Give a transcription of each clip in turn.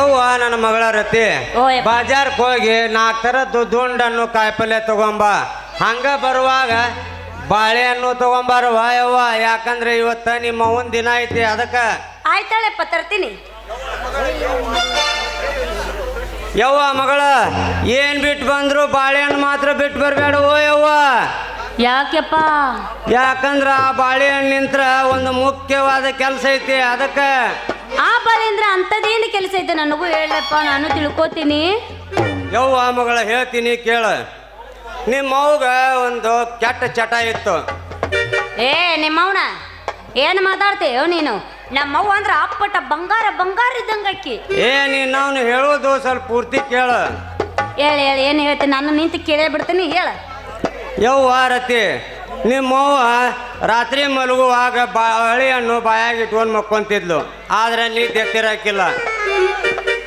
ಯವ್ವ ನನ್ನ ಮಗಳ ರತಿ ಬಾಜಾರ್ಕ್ ಹೋಗಿ ನಾಲ್ಕು ಥರದ್ದು ದುಂಡನ್ನು ಕಾಯಿಪಲ್ಯ ತಗೊಂಬ. ಹಂಗ ಬರುವಾಗ ಬಾಳೆಹಣ್ಣು ತಗೊಂಬಾರವ ಯವ್ವ ಯಾಕಂದ್ರೆ ಇವತ್ತ ನಿಮ್ಮ ಅವನ್ ದಿನ ಐತಿ ಅದಕ್ಕೆ. ಆಯ್ತಾಳೆಪ್ಪ ತರ್ತೀನಿ. ಯವ್ವ ಮಗಳ ಏನ್ ಬಿಟ್ಟು ಬಂದ್ರು ಬಾಳೆಹಣ್ಣು ಮಾತ್ರ ಬಿಟ್ಟು ಬರಬೇಡ ಓ ಯವ್ವ. ಯಾಕೆಪ್ಪ ಯಾಕಂದ್ರ ಆ ಬಾಳೆಹಣ್ಣು ನಿಂತ್ರ ಒಂದು ಮುಖ್ಯವಾದ ಕೆಲಸ ಐತಿ ಅದಕ್ಕೆ. ಆ ಬಲೀಂದ್ರ ಅಂತದೇನು ಕೆಲಸ ಐತೆ ನನಗೂ ಹೇಳಪ್ಪ ನಾನು ತಿಳ್ಕೊತೀನಿ. ಯವ್ವ ಮಗಳ ಹೇಳ್ತೀನಿ ಕೇಳ. ನಿಮ್ಮ ಅವ್ಗ ಒಂದು ಕೆಟ್ಟ ಚಟ ಇತ್ತು. ಏ ನಿಮ್ಮವನ ಏನು ಮಾತಾಡ್ತೀಯೋ ನೀನು? ನಮ್ಮವ್ವ ಅಂದ್ರೆ ಅಪ್ಪಟ ಬಂಗಾರ ಬಂಗಾರ ಇದ್ದಂಗಕ್ಕಿ ಏ ನೀನು ಅವನು ಹೇಳೋದು ಸ್ವಲ್ಪ ಪೂರ್ತಿ ಕೇಳ. ಹೇಳಿ ಹೇಳಿ ಏನು ಹೇಳ್ತೀನಿ ನಾನು ನಿಂತು ಕೇಳೇ ಬಿಡ್ತೀನಿ ಹೇಳ. ಯವ್ವ ರತಿ ನಿಮ್ಮವ್ವ ರಾತ್ರಿ ಮಲಗುವಾಗ ಬಾಳೆಹಣ್ಣು ಬಾಯಾಗಿ ಇಟ್ಕೊಂಡು ಮಕ್ಕೊಂತಿದ್ಲು. ಆದ್ರೆ ನೀ ತೆತ್ತಿರಾಕಿಲ್ಲ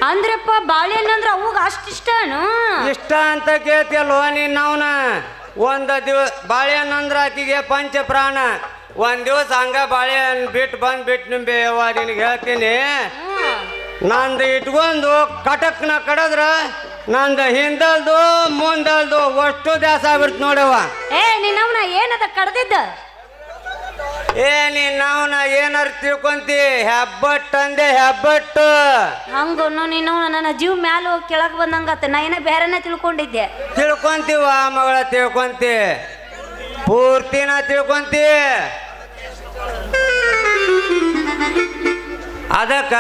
ಅಂದ್ರಪ್ಪ ಬಾಳೆಹಣ್ಣು ಅಂದ್ರೆ ಅವಾಗ ಅಷ್ಟಿಷ್ಟನು ಇಷ್ಟ ಅಂತ ಕೇಳ್ತಿಯಲ್ವ ನೀನು ಅವನ? ಒಂದು ದಿವಸ ಬಾಳೆಹಣ್ಣು ಅಂದ್ರೆ ಆಕಿಗೆ ಪಂಚ ಪ್ರಾಣ ಒಂದ್ ದಿವಸ ಹಂಗ ಬಾಳೆಹಣ್ಣು ಬಿಟ್ಟು ಬಂದ್ ಬಿಟ್ಟು ನಿಂಬೆ ನಿನಗೆ ಹೇಳ್ತೀನಿ. ನಂದು ಇಟ್ಕೊಂಡು ಕಟಕ್ನ ಕಡದ್ರ ನಂದು ಹಿಂದಲ್ದು ಮುಂದಲ್ದು ಅಷ್ಟು ದ್ಯಾಸ ಆಗ್ಬಿಡ್ತು ನೋಡವ್ವ. ಏ ನಿನ್ನವನ ಏನದ ಕಡ್ದಿದ್ದ? ಏ ನಿನ್ನವನ ಏನಾರ ತಿಳ್ಕೊಂತಿ? ಹೆಬ್ಬಟ್ ಅಂದೆ ಹೆಬ್ಬಟ್ಟು. ಹಂಗು ನೀನು ನನ್ನ ಜೀವ ಮ್ಯಾಲ ಹೋಗಿ ಕೆಳಗೆ ಬಂದಂಗತ್ತೆ ನಾ ಏನ ಬೇರೆನೇ ತಿಳ್ಕೊಂಡಿದ್ದೆ? ತಿಳ್ಕೊಂತೀವ ಮಗಳ ತಿಳ್ಕೊಂತಿ? ಪೂರ್ತಿನ ತಿಳ್ಕೊಂತಿ? ಅದಕ್ಕ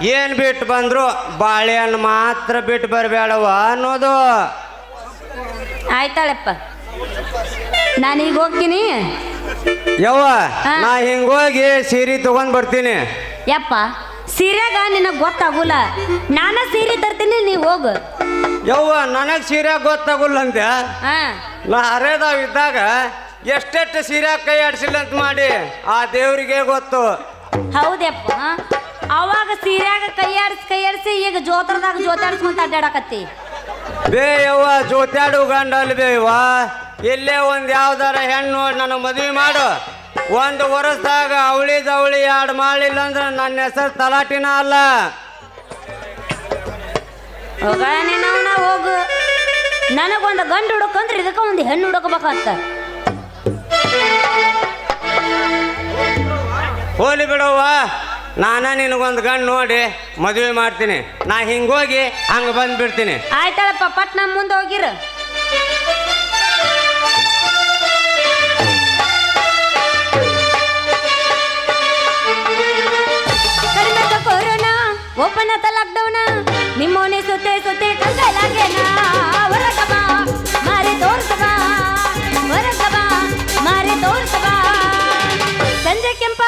ಏನು ಬಿಟ್ಟು ಬಂದರು ಬಾಳೆಹಣ್ಣು ಮಾತ್ರ ಬಿಟ್ಟು ಬರಬೇಡವ ಅನ್ನೋದು. ಆಯ್ತಾಳಪ್ಪ. ನಾನೀಗ ಹೋಗ್ತೀನಿ. ಯವ್ವ. ನಾ ಹಿಂಗೋಗಿ ಸೀರೆ ತಗೊಂಡ್ ಬರ್ತೀನಿ. ಯಪ್ಪ ಸೀರೆಗ ನಿನಗೆ ಗೊತ್ತಾಗುಲ್ಲ ನಾನ ಸೀರೆ ತರ್ತೀನಿ ನೀ ಹೋಗು. ಯವ್ವ ನನಗ್ ಸೀರೆ ಗೊತ್ತಾಗುಲ್ಲ ಅಂದೆ. ಹಾ. ನಾ ಹರೇದಾವ್ ಇದ್ದಾಗ ಎಷ್ಟೆಷ್ಟು ಸೀರೆ ಕೈ ಆಡ್ಸಿಲ್ಲ ಅಂತ ಮಾಡಿ. ಆ ದೇವ್ರಿಗೆ ಗೊತ್ತು. ಹೌದಪ್ಪ ಅವಾಗ ಸೀರೆಯಾಗ ಕೈಯಾಡಿಸಿ ಕೈಯಾಡಿಸಿ ಈಗ ಜೋತ್ರದಾಗ ಜೋತಾಡಿಸ್ಕೊಂತ ಅಡ್ಡಾಡಕತ್ತಿ. ಬೇ ಯವ್ವ ಜೋತ್ಯಾಡು ಗಂಡ ಬೇ ಯವ್ವ ಇಲ್ಲೇ ಒಂದು ಯಾವ್ದಾರ ಹೆಣ್ಣು ನೋಡಿ ನನಗೆ ಮದುವೆ ಮಾಡು. ಒಂದು ವರ್ಷದಾಗ ಅವಳಿ ದವಳಿ ಎರಡು ಮಾಡಿಲ್ಲ ಅಂದ್ರೆ ನನ್ನ ಹೆಸರು ತಲಾಟಿನ ಅಲ್ಲ. ಹೋಗ ನೀನವನ ಹೋಗು. ನನಗೊಂದು ಗಂಡು ಹುಡುಕಂದ್ರೆ ಇದಕ್ಕೆ ಒಂದು ಹೆಣ್ಣು ಹುಡುಕಬೇಕಂತ. ಹೋಲಿ ಬಿಡವ್ವ. ನಾನ ನಿನಗೊಂದು ಗಂಡು ನೋಡಿ ಮದುವೆ ಮಾಡ್ತೀನಿ. ನಾ ಹಿಂಗೋಗಿ ಹಂಗೆ ಬಂದ್ಬಿಡ್ತೀನಿ. ಆಯ್ತಾಳಪ್ಪ, ಪಟ್ ನಮ್ಮ ಮುಂದೆ ಹೋಗಿರ. ಓಪನ್ ಆತ ಲಾಕ್ಡೌನ್ ನಿಮ್ಮೋನೆ ಸುತ್ತೆ ಸುತ್ತೆ ಕಂಗಲಾಗೇನ ಹೊರಗಬ ಮಾರಿ ತೋರ್ಸಬ ಹೊರಗಬ ಮಾರಿ ತೋರ್ಸಬ ಸಂಜೆ ಕೆಂಪಾದಾಗ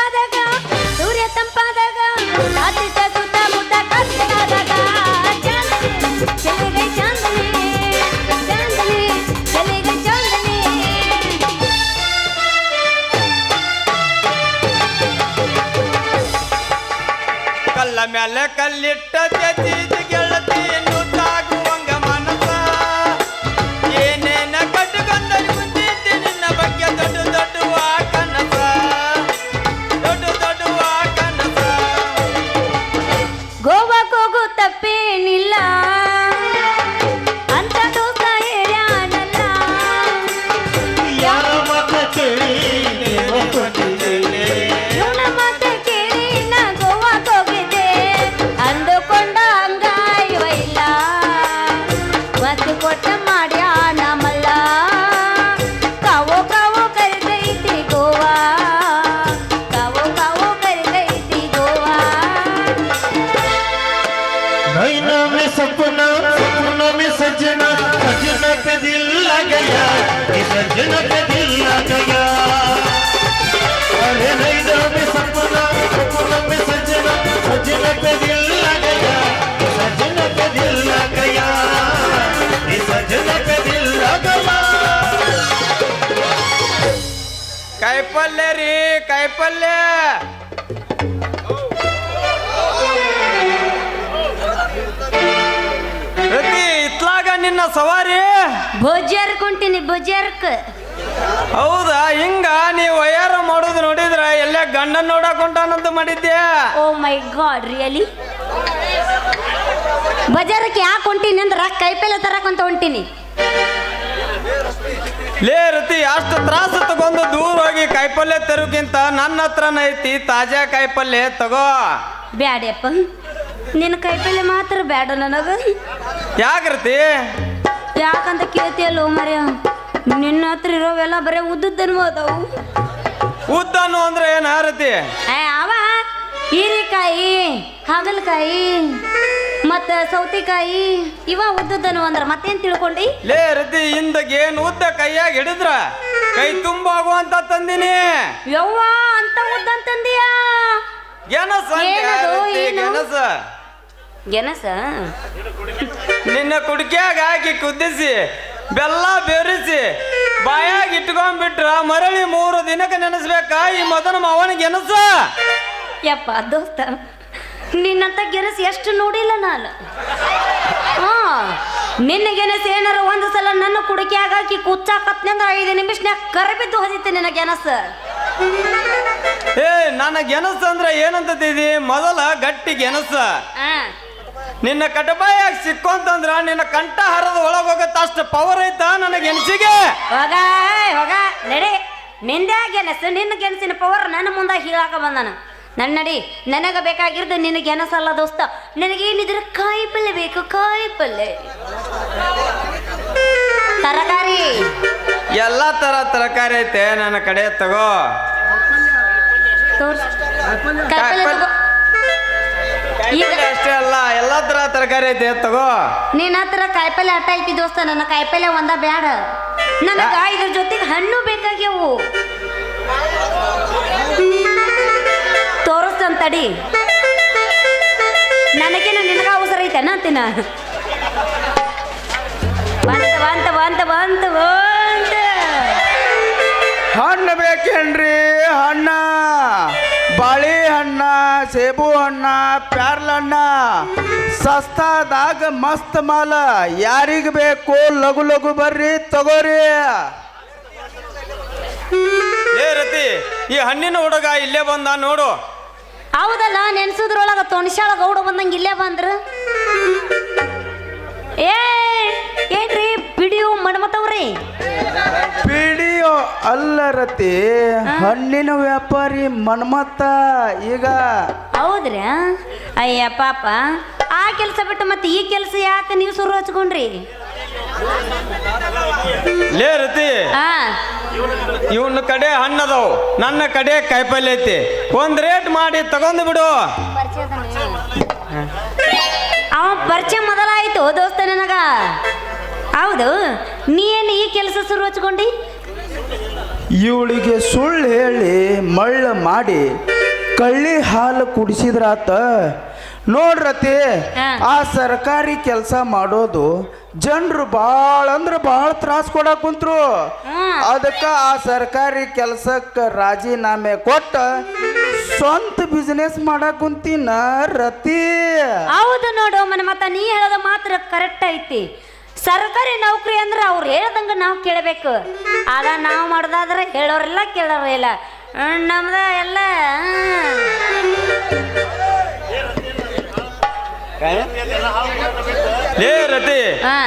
ಕಲ್ಲಿಟ್ಟ आईना में सपना सपना में सजना सजना पे दिल लग गया सजना पे दिल लग गया। अरे नैना में सपना सपना में सजना सजना पे दिल लग गया, सजना पे दिल लग गया, सजना पे दिल लग गया। काय रे, काय पल्ले? ನಿನ್ನ ಸವಾರಿ? ಭುಜರ್ಕ್ ಹೊಂಟೀನಿ ಭುಜರ್ಕ್ ಹೌದಾ? ಹಿಂಗ ನೀವು ವಯಾರ ಮಾಡೋದು ನೋಡಿದ್ರ ಎಲ್ಲ ಗಂಡನ್ ನೋಡಕ್ ಹೊಂಟಾನಂತ ಮಾಡಿದ್ದೆ ಓ ಮೈ ಗಾಡ್ ರಿಯಲಿ? ಬಜಾರಕ್ಕೆ ಯಾಕೆ ಹೊಂಟೀನಿ ಅಂದ್ರೆ ತರಕ್ ತರಕಂತ ಹೊಂಟೀನಿ ಲೇ ರತಿ ಅಷ್ಟು ತ್ರಾಸ ತಗೊಂಡು ದೂರ ಹೋಗಿ ಕಾಯಿಪಲ್ಯ ತರೋಕ್ಕಿಂತ ನನ್ನ ಹತ್ರನ ಐತಿ ತಾಜಾ ಕಾಯಿಪಲ್ಯ ತಗೋ. ಬ್ಯಾಡ್ಯಪ್ಪ ನಿನ್ನ ಕೈಪಲ್ಲೆ ಮಾತ್ರ ಬೇಡ ನನಗ. ಯಾಕ್ರತಿ? ಯಾಕಂತ ಕೇಳ್ತಿಯಲ್ಲೋ ಮರ್ಯ? ನಿನ್ನ ಹತ್ರ ಇರೋವೆಲ್ಲ ಬರೀ ಉದ್ದನ್ನು ಅದಾವು ಉದ್ದನು ಅಂದ್ರೆ ಏನ ಆರತಿ? ಏ ಅವ ಹೀರೆಕಾಯಿ ಹಾಗಲಕಾಯಿ ಮತ್ತ ಸೌತೆಕಾಯಿ ಇವ ಉದ್ದನ್ನು ಅಂದ್ರ ಮತ್ತೇನ್ ತಿಳ್ಕೊಂಡಿ? ಲೇ ರತಿ ಹಿಂದಕ್ಕೆ ಏನು ಉದ್ದ ಕೈಯಾಗ ಹಿಡಿದ್ರ? ಕೈ ತುಂಬಾಗುವಂತ ತಂದಿನಿ. ಯವ್ವ ಅಂತ ಉದ್ದ ಅಂತಂದಿಯಾ? ಏನಸ ಏನಸ ಏನದು, ರತಿ, ಏನು? ಗೆಣಸ. ಗೆನಸ ನಿನ್ನ ಕುಡ್ಕ್ಯಾಗ ಹಾಕಿ ಕುದಿಸಿ ಬೆಲ್ಲ ಬೆರೆಸಿ ಬಾಯಾಗಿ ಇಟ್ಕೊಂಡ್ಬಿಟ್ರ ಮರಳಿ ಮೂರು ದಿನಕ್ಕೆ ನೆನೆಸ್ಬೇಕ ಈ ಮೊದಲ ಮಾವನ ಗೆನಸ ಯಪ್ಪ ದೋಸ್ತ ನಿನ್ನಂತ ಗೆನಸ್ ಎಷ್ಟು ನೋಡಿಲ್ಲ ನಾನು. ಹಾ ನಿನ್ನ ಗೆನಸ್ ಏನಾರ ಒಂದು ಸಲ ನನ್ನ ಕುಡಿಕೆಯಾಗ ಹಾಕಿ ಕುಚ್ಚಾಕತ್ನಂದ್ರ ಐದು ನಿಮಿಷನ್ಯಾಗ ಕರಬಿದ್ದು ಹೋದಿತ್ತೆ ನಿನ್ನ ಗೆನಸ್ ಏ ನನ್ನ ಗೆನಸ್ ಅಂದ್ರೆ ಏನಂತ ಮೊದಲ ಗಟ್ಟಿ ಗೆನಸ ನಿನ್ನ ಕಟಬಾಯಾಗ ಸಿಕ್ಕೊಂತಂದ್ರ ನಿನ್ನ ಕಂಠ ಹರದ ಒಳಗೋಗತ್ತ ಅಷ್ಟು ಪವರ್ ಐತಾ ನನಗೆ ಎನ್ಸಿಗೆ ಹೋಗ ಹೋಗ ನಡಿ. ನಿಂದೇ ಗೆನಸ್ ನಿನ್ನ ಗೆಣಸಿನ ಪವರ್ ನನ್ನ ಮುಂದೆ ಹೀಳಾಕ ಬಂದನ. ನನ್ನ ನಡಿ ನನಗೆ ಬೇಕಾಗಿರೋದು ನಿನಗೆ ಗೆಣಸಲ್ಲ ದೋಸ್ತ. ನನಗೇನಿದ್ರೆ ಕಾಯಿ ಪಲ್ಯ ಬೇಕು ಕಾಯಿ ಪಲ್ಯ ತರಕಾರಿ. ಎಲ್ಲಾ ತರ ತರಕಾರಿ ಐತೆ ನನ್ನ ಕಡೆ ತಗೋ. ತೋರ್ಸು. ಕಾಯಿಪಲ್ಯ ತಗೋ. ಈಗ ಅಷ್ಟೇ ಅಲ್ಲ. ಎಲ್ಲಾ ತರ ತರಕಾರಿ ಐತೆ ತಗೋ. ನಿನ್ನ ಹತ್ರ ಕಾಯಿಪಲ್ಲೆ ಅಟ್ಟ ಐತಿ ದೋಸ್ತ ನನ್ನ ಕಾಯಿಪಲ್ಲೆ ಒಂದ ಬ್ಯಾಡ. ನನಗ ಇದ್ರ ಜೊತೆಗೆ ಹಣ್ಣು ಬೇಕಾಗ್ಯವು. ತೋರಿಸ್ತಂತ ತಡಿ. ನನಗೇನು ನಿನಗ ಅವಸರ ಐತೆನ ಅಂತಿನ? ಬಂತ ಬಂತ ಬಂತ ಬಂತ ಬಂತ. ಹಣ್ಣು ಬೇಕೇನ್ರಿ ಹಣ್ಣ. ಬಾಳೆ ಹಣ್ಣ ಸೇಬು ಹಣ್ಣ ಪ್ಯಾರ್ಲ ಹಣ್ಣ ಸಸ್ತಾದಾಗ ಮಸ್ತ್ ಮಾಲ. ಯಾರಿಗ ಬೇಕು ಲಘು ಲಘು ಬರ್ರಿ ತಗೋರಿ. ಏ ರತಿ ಈ ಹಣ್ಣಿನ ಹುಡುಗ ಇಲ್ಲೇ ಬಂದ ನೋಡು. ಹೌದಲ್ಲ ನೆನ್ಸುದ್ರೊಳಗ ತೊಣಸಾಳ ಗೌಡ ಬಂದಂಗ ಇಲ್ಲೇ ಬಂದ್ರ. ಏ ಏನ್ರಿ ಬಿಡಿಯು ಮಣ್ಮತವ್ರಿ ಪಿಡಿಯೋ ಅಲ್ಲ ರತಿ ಹಣ್ಣಿನ ವ್ಯಾಪಾರಿ ಮನ್ಮತ್ತ ಈಗ ಹೌದ್ರಿ ಅಯ್ಯ ಪಾಪ ಆ ಕೆಲಸ ಬಿಟ್ಟು ಮತ್ತೆ ಈ ಕೆಲಸ ಯಾಕೆ ನೀವು ಶುರು ಹಚ್ಕೊಂಡ್ರಿ? ಲೇ ರತಿ ಹಾ. ಇವನ ಕಡೆ ಹಣ್ಣದವು ನನ್ನ ಕಡೆ ಕಾಯಿಪಲ್ಯ ಐತಿ. ಒಂದ್ ರೇಟ್ ಮಾಡಿ ತಗೊಂಡು ಬಿಡು. ಅವ ಪರಿಚಯ ಮೊದಲಾಯ್ತು ದೋಸ್ತ ನನಗ. ಹೌದು ನೀ ಏನು ಈ ಕೆಲಸ ಶುರು ಹಚ್ಕೊಂಡಿ? ಇವಳಿಗೆ ಸುಳ್ಳು ಹೇಳಿ ಮಳ್ಳ ಮಾಡಿ ಕಳ್ಳಿ ಹಾಲು ಕುಡಿಸಿದ್ರಾತ. ನೋಡ್ರತಿ. ಆ ಸರ್ಕಾರಿ ಕೆಲಸ ಮಾಡೋದು ಜನರು ಭಾಳ ಅಂದ್ರೆ ಭಾಳ ತ್ರಾಸ ಕೊಡಕ್ ಕುಂತ್ರು. ಅದಕ್ಕೆ ಅದಕ್ಕ ಆ ಸರ್ಕಾರಿ ಕೆಲಸಕ್ಕೆ ರಾಜೀನಾಮೆ ಕೊಟ್ಟ ಸ್ವಂತ ಬಿಸ್ನೆಸ್ ಮಾಡಕ್ ಕುಂತೀನ ರತಿ. ಹೌದು ನೋಡು ಮನೆ ಮತ್ತ ನೀ ಹೇಳೋದು ಮಾತ್ರ ಕರೆಕ್ಟ್ ಐತಿ. ಸರ್ಕಾರಿ ನೌಕರಿ ಅಂದ್ರೆ ಅವ್ರು ಹೇಳ್ದಂಗ ನಾವು ಕೇಳಬೇಕು. ಆಗ ನಾವು ಮಾಡೋದಾದ್ರೆ ಹೇಳೋರಿಲ್ಲ ಕೇಳೋರಿಲ್ಲ ನಮ್ದ ಎಲ್ಲ ಲೇ ರತಿ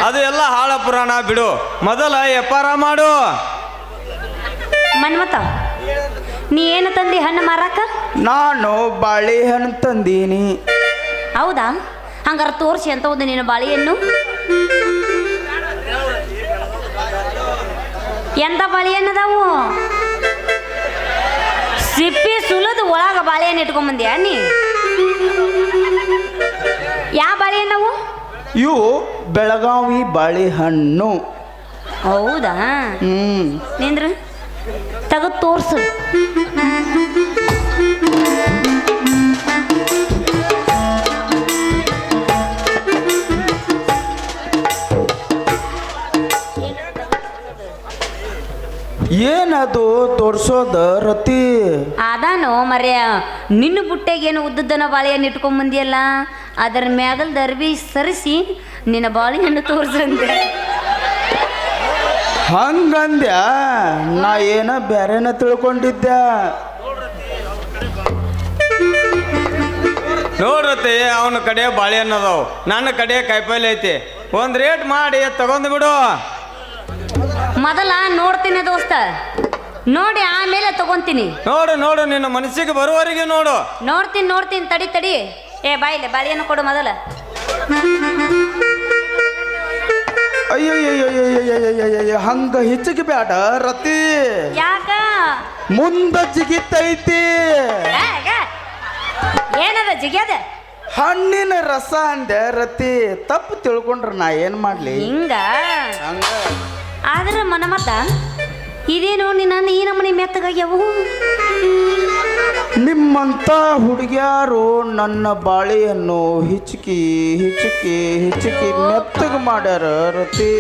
ಅದು ಎಲ್ಲ ಹಾಳ ಪುರಾಣ ಬಿಡು. ಮೊದಲ ವ್ಯಾಪಾರ ಮಾಡು. ಮನ್ಮತ ನೀ ಏನು ತಂದಿ ಹಣ್ಣು ಮಾರಾಕ? ನಾನು ಬಾಳೆಹಣ್ಣು ತಂದೀನಿ. ಹೌದಾ? ಹಂಗಾರ ತೋರಿಸಿ ಅಂತ ಹೋದ ನೀನು ಬಾಳೆಹಣ್ಣು. ಎಂತ ಬಾಳೆಹಣ್ಣು ಅದಾವು ಸಿಪ್ಪಿ ಸುಲದ ಒಳಗ ಬಾಳೆಹಣ್ಣು ಇಟ್ಕೊಂಬಂದ್ಯಾ ನೀ? ಯಾವ ಬಾಳೆಹಣ್ಣವು ಇವು ಬೆಳಗಾವಿ ಬಾಳೆಹಣ್ಣು ಹೌದಾ? ಹ್ಮ್. ನಿಂದ್ರ ತೆಗೆದು ತೋರ್ಸು. ಏನದು ತೋರ್ಸೋದ ರತಿ? ಅದಾನೋ ಮರ್ಯ ನಿನ್ನ ಬುಟ್ಟೆಗೇನು ಉದ್ದದನ ಬಾಳೆಹಣ್ಣು ಇಟ್ಕೊಂಬಂದಿಯಲ್ಲ ಅದರ ಮ್ಯಾಗಲ್ ದರ್ಬಿ ಸರಿಸಿ ನಿನ್ನ ಬಾಳೆಹಣ್ಣು ತೋರ್ಸಂದೆ ಹಂಗಂದ್ಯ? ನಾ ಏನ ಬ್ಯಾರೇನ ತಿಳ್ಕೊಂಡಿದ್ದೆ? ನೋಡ್ರತಿ ಅವನ ಕಡೆ ಬಾಳೆಹಣ್ಣು ಅದಾವು ನನ್ನ ಕಡೆ ಕಾಯಿಪಲ್ಲೆ ಐತಿ. ಒಂದು ರೇಟ್ ಮಾಡಿ ತಗೊಂಡು ಬಿಡು. ಮೊದಲ ನೋಡ್ತೀನಿ ದೋಸ್ತ. ನೋಡಿ ಆಮೇಲೆ ತಗೊಂತೀನಿ. ನೋಡು ನೋಡು ನಿನ್ನ ಮನಸ್ಸಿಗೆ ಬರುವವರೆಗೆ ನೋಡು. ನೋಡ್ತೀನಿ ನೋಡ್ತೀನಿ ತಡಿ ತಡಿ. ಏ ಬಾಯಿಲೆ ಬಾಳಿಯನ್ನು ಕೊಡು ಮೊದಲ. ಅಯ್ಯೋ ಹಂಗ ಹೆಚ್ಚಿಗೆ ಬೇಡ ರತಿ ಯಾಕ ಮುಂದ ಜಿಗಿತೈತಿ ಏನದ ಜಿಗಿಯದ ಹಣ್ಣಿನ ರಸ ಅಂದೆ ರತಿ ತಪ್ಪು ತಿಳ್ಕೊಂಡ್ರ ನಾ ಏನ್ ಮಾಡ್ಲಿ ಹಿಂಗ ಹಂಗ ಆದ್ರೆ ಮನಮತ್ತ ಇದೇನು ನಿನ್ನ ಈ ನಮ್ಮನೆ ಮೆತ್ತಗಾಗ್ಯಾವು? ನಿಮ್ಮಂತ ಹುಡುಗ್ಯಾರು ನನ್ನ ಬಾಳೆಯನ್ನು ಹಿಚಕಿ ಹಿಚಕಿ ಹಿಚಕಿ ಮೆತ್ತಗ ಮಾಡ್ಯಾರ ರತಿ.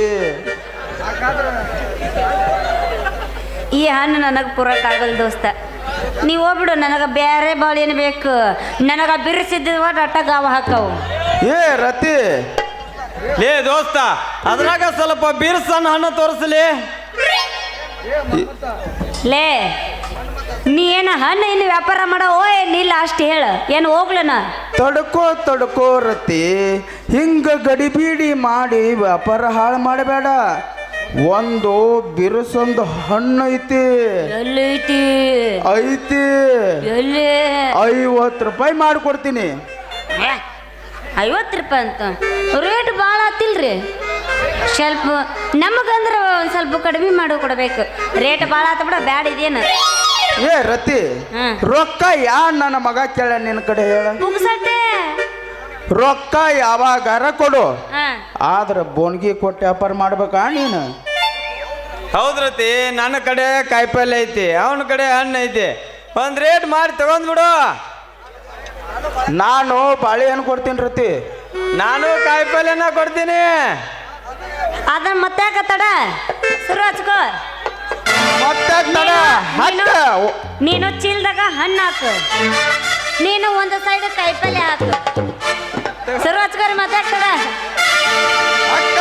ಈ ಹಣ್ಣು ನನಗೆ ಪೂರಕ್ಕಾಗಲ್ಲ ದೋಸ್ತ. ನೀವು ಹೋಗ್ಬಿಡು ನನಗೆ ಬೇರೆ ಬಾಳೆನು ಬೇಕು. ನನಗೆ ಬಿರುಸಿದ್ದ ಡಟ್ಟ ಗಾವ ಹಾಕವು. ಏ ರತಿ ಲೇ ದೋಸ್ತ ಅದ್ರಾಗ ಸ್ವಲ್ಪ ಬೀರ್ಸನ್ ಹಣ್ಣು ತೋರಿಸ್ಲಿ. ಲೇ ನೀ ಏನ ಹಣ್ಣು ಇಲ್ಲಿ ವ್ಯಾಪಾರ ಮಾಡೋ? ಓ ಏನಿಲ್ಲ ಅಷ್ಟು ಹೇಳ. ಏನು ಹೋಗ್ಲನ? ತಡ್ಕೋ ತಡ್ಕೋ ರತಿ ಹಿಂಗ ಗಡಿಬೀಡಿ ಮಾಡಿ ವ್ಯಾಪಾರ ಹಾಳು ಮಾಡಬೇಡ. ಒಂದು ಬಿರುಸೊಂದು ಹಣ್ಣು ಐತಿ. ಎಲ್ಲಿ ಐತಿ. ಐತಿ ಎಲ್ಲಿ? ಐವತ್ತು ರೂಪಾಯಿ ಮಾಡಿಕೊಡ್ತೀನಿ. ಐವತ್ತು ರೂಪಾಯಿ ಅಂತ. ರೇಟ್ ಭಾಳ ಆತಿಲ್ರಿ. ಸ್ವಲ್ಪ ನಮಗಂದ್ರೆ ಒಂದು ಸ್ವಲ್ಪ ಕಡಿಮೆ ಮಾಡಿ ಕೊಡಬೇಕು. ರೇಟ್ ಭಾಳ ಆತ ಬಿಡ ಬ್ಯಾಡ ಇದೇನು. ಏ ರತಿ. ರೊಕ್ಕ ಯಾ ನನ್ನ ಮಗ ಕೇಳ ನಿನ್ನ ಕಡೆ ಹೇಳ? ರೊಕ್ಕ ಯಾವಾಗಾರ ಕೊಡು. ಹಾಂ. ಆದ್ರೆ ಬೋನ್ಗಿ ಕೊಟ್ಟು ವ್ಯಾಪಾರ ಮಾಡ್ಬೇಕಾ ನೀನು? ಹೌದ್ರತಿ ನನ್ನ ಕಡೆ ಕಾಯಿಪಲ್ಲೆ ಐತಿ ಅವನ ಕಡೆ ಹಣ್ಣು ಐತಿ. ಒಂದು ರೇಟ್ ಮಾಡಿ ತಗೊಂಡ್ ಬಿಡು. ನಾನು ಬಾಳೆಹಣ್ಣು ಕೊಡ್ತೀನಿ ರತಿ? ನಾನು ಕಾಯಿಪಲ್ಯನ ಕೊಡ್ತೀನಿ. ಅದನ್ನ ಮತ್ತೆ ತಡ ಶುರು ಹಚ್ಕೋ. ಮತ್ತೆ ತಡ? ಹಣ್ಣು ನೀನು ಚೀಲದಾಗ ಹಣ್ಣು ಹಾಕು. ನೀನು ಒಂದು ಸೈಡ್ ಕಾಯಿಪಲ್ಯ ಹಾಕು. ಶುರು ಹಚ್ಕೋರಿ ಮತ್ತೆ ತಡ? ಅಕ್ಕ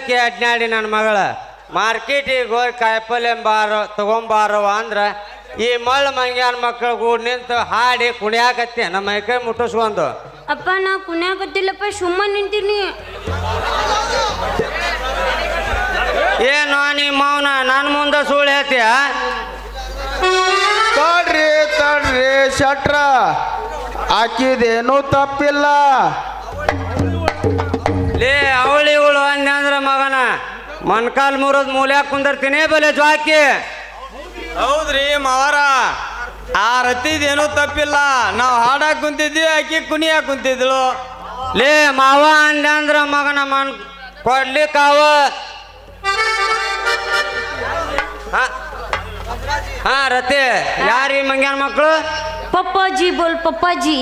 ಅವೇಕೆ ಅಡ್ನಾಡಿ ನನ್ನ ಮಗಳ. ಮಾರ್ಕೆಟಿಗೆ ಹೋಗಿ ಕಾಯಿಪಲ್ಯ ಬಾರೋ ತಗೊಂಬಾರವ ಅಂದ್ರೆ ಈ ಮಳ್ಳ ಮಂಗ್ಯಾನ ಮಕ್ಕಳು ಕೂಡ ನಿಂತು ಹಾಡಿ ಕುಣಿಯಾಕತ್ತಿ ನಮ್ಮ ಮೈಕೈ ಮುಟ್ಟಿಸ್ಕೊಂಡು. ಅಪ್ಪ ನಾ ಕುಣಿಯಾಕತ್ತಿಲ್ಲಪ್ಪ ಸುಮ್ಮ ನಿಂತೀನಿ ಏನೋ ನೀ ಮೌನ? ನನ್ನ ಮುಂದೆ ಸುಳ್ಳು ಹೇಳ್ತೀಯ? ತಡ್ರಿ ತಡ್ರಿ ಶಟ್ರ. ಹಾಕಿದೇನು ತಪ್ಪಿಲ್ಲ. ಲೇ ಅವಳಿ ಇವಳು ಅಂದೆ ಅಂದ್ರೆ ಮಗನ. ಮೊನ್ಕಾಲ್ ಮುರಿದ್ ಮೂಲ್ಯಾಗ ಕುಂದರ್ತೀನಿ ಬಲೆ ಜ್ವಾಕಿ. ಹೌದ್ರಿ ಮಾವಾರ. ಆ ರತಿದೇನು ತಪ್ಪಿಲ್ಲ. ನಾವು ಹಾಡಾಕ್ ಕುಂತಿದ್ವಿ ಆಕಿ ಕುಣಿಯಾಕ್ ಕುಂತಿದ್ಳು. ಲೇ ಮಾವ ಅಂದೆ ಅಂದ್ರೆ ಮಗನ ಮನ್ ಕೊಡ್ಲಿಕ್ಕಾವ ಹಾ ಹಾ ರತಿ ಯಾರಿ ಮಂಗ್ಯಾನ ಮಕ್ಕಳು ಪಪ್ಪಾಜಿ ಬೋಲ್ ಪಪ್ಪಾಜಿ.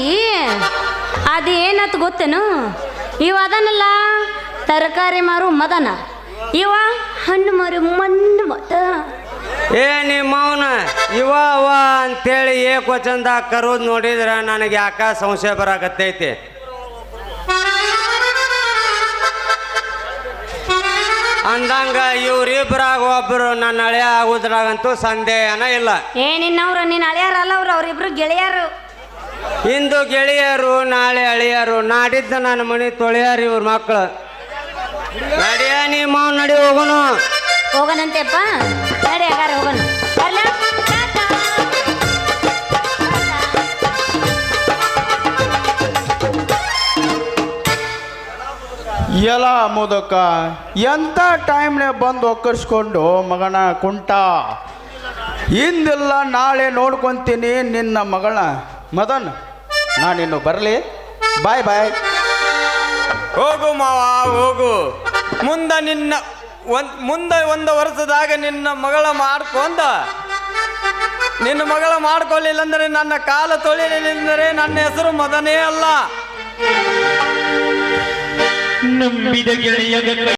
ಅದೇನತ್ ಗೊತ್ತೇನು? ಇವ ಅದನಲ್ಲ? ತರಕಾರಿ ಮಾರು ಮದನ. ಇವ ಹಣ್ಣು ಮಾರು ಮಣ್ಣು ಮತ ಏ ನಿಮ್ಮ ಮೌನ ಇವ ಅವ ಅಂತೇಳಿ ಏಕವಚನದ ಕರೋದು ನೋಡಿದ್ರೆ ನನಗೆ ಯಾಕ ಸಂಶಯ ಬರಾಕತ್ತೈತಿ? ಅಂದಂಗ ಇವ್ರಿಬ್ರಾಗ ಒಬ್ರು ನನ್ನ ಅಳೆಯ ಆಗುದ್ರಾಗಂತೂ ಸಂದೇಹನ ಇಲ್ಲ. ಏ ನಿನ್ನವ್ರು ನಿನ್ನ ಹಳೆಯಾರಲ್ಲ ಅವ್ರು ಅವ್ರಿಬ್ರು ಗೆಳೆಯರು. ಇಂದು ಗೆಳೆಯರು ನಾಳೆ ಅಳಿಯರು ನಾಡಿದ್ದ ನನ್ನ ಮನೆ ತೊಳೆಯಾರ ಇವ್ರ ಮಕ್ಕಳು ನಡಿಯ ನೀ ಮಾವ್ ನಡಿ ಹೋಗೋನು. ಹೋಗೋಣಂತೆಪ್ಪ ನಡಿ ಹಾಗಾರೆ ಹೋಗೋಣ. ಬರ್ಲ? ಎಲ್ಲ ಎಲ ಮುದಕ ಎಂಥ ಟೈಮ್ನೇ ಬಂದು ಒಕ್ಕರ್ಸ್ಕೊಂಡು ಮಗನ ಕುಂಟ? ಹಿಂದಿಲ್ಲ ನಾಳೆ ನೋಡ್ಕೊಂತೀನಿ ನಿನ್ನ ಮಗಳ ಮದನ್. ನಾನಿನ್ನು ಬರಲಿ. ಬಾಯ್ ಬಾಯ್. ಹೋಗು ಮಾವ ಹೋಗು. ಮುಂದ ನಿನ್ನ ಒಂದ್ ಮುಂದೆ ಒಂದು ವರ್ಷದಾಗ ನಿನ್ನ ಮಗಳ ಮಾಡ್ಕೊಂಡ. ನಿನ್ನ ಮಗಳ ಮಾಡ್ಕೊಳ್ಳಿಲ್ಲ ಅಂದ್ರೆ ನನ್ನ ಕಾಲ ತೊಳಿಲಿಲ್ಲಂದರೆ ನನ್ನ ಹೆಸರು ಮದನೇ ಅಲ್ಲ. ನಂಬಿದ ಗೆಳೆಯಗ